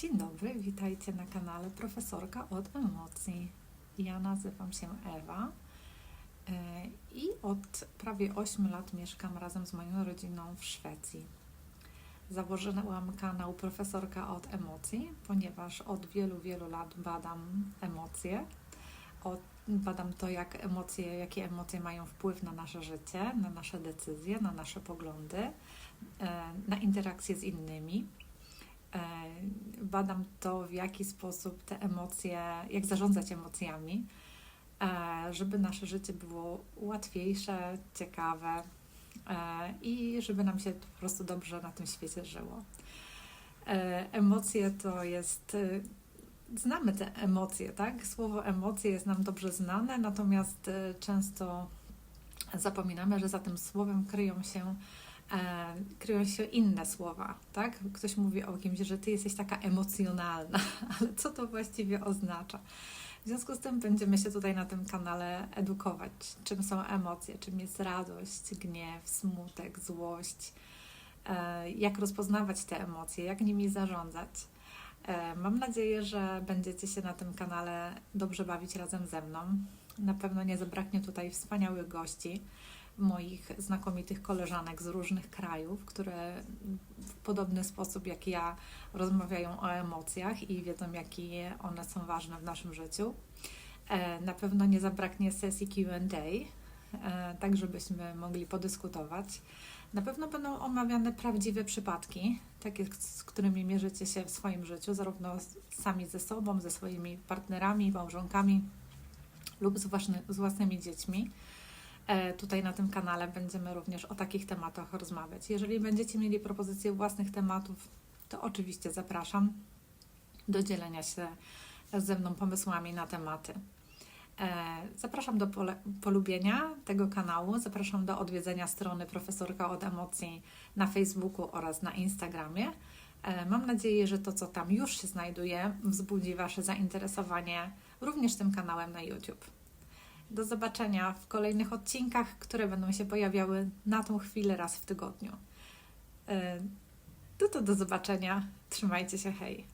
Dzień dobry, witajcie na kanale Profesorka od Emocji. Ja nazywam się Ewa e, i od prawie 8 lat mieszkam razem z moją rodziną w Szwecji. Założyłam kanał Profesorka od Emocji, ponieważ od wielu, wielu lat badam emocje. Od, badam to, jak emocje, jakie emocje mają wpływ na nasze życie, na nasze decyzje, na nasze poglądy, e, na interakcje z innymi. Badam to, w jaki sposób te emocje, jak zarządzać emocjami, e, żeby nasze życie było łatwiejsze, ciekawe e, i żeby nam się po prostu dobrze na tym świecie żyło. E, Emocje to jest. Znamy te emocje, tak? Słowo emocje jest nam dobrze znane, natomiast często zapominamy, że za tym słowem kryją się kryją się inne słowa, tak? Ktoś mówi o kimś, że ty jesteś taka emocjonalna, ale co to właściwie oznacza? W związku z tym będziemy się tutaj na tym kanale edukować, czym są emocje, czym jest radość, gniew, smutek, złość, e, jak rozpoznawać te emocje, jak nimi zarządzać. E, Mam nadzieję, że będziecie się na tym kanale dobrze bawić razem ze mną. Na pewno nie zabraknie tutaj wspaniałych gości moich znakomitych koleżanek z różnych krajów, które w podobny sposób jak ja rozmawiają o emocjach i wiedzą, jakie one są ważne w naszym życiu. E, Na pewno nie zabraknie sesji QA, e, tak żebyśmy mogli podyskutować. Na pewno będą omawiane prawdziwe przypadki, takie, z którymi mierzycie się w swoim życiu, zarówno sami ze sobą, ze swoimi partnerami, małżonkami lub z, własny, z własnymi dziećmi. E, Tutaj na tym kanale będziemy również o takich tematach rozmawiać. Jeżeli będziecie mieli propozycje własnych tematów, to oczywiście zapraszam do dzielenia się ze mną pomysłami na tematy. E, Zapraszam do polubienia tego kanału, zapraszam do odwiedzenia strony Profesorka od Emocji na Facebooku oraz na Instagramie. E, Mam nadzieję, że to, co tam już się znajduje, wzbudzi Wasze zainteresowanie również tym kanałem na YouTube. Do zobaczenia w kolejnych odcinkach, które będą się pojawiały na tą chwilę raz w tygodniu. E, No to do zobaczenia. Trzymajcie się, hej.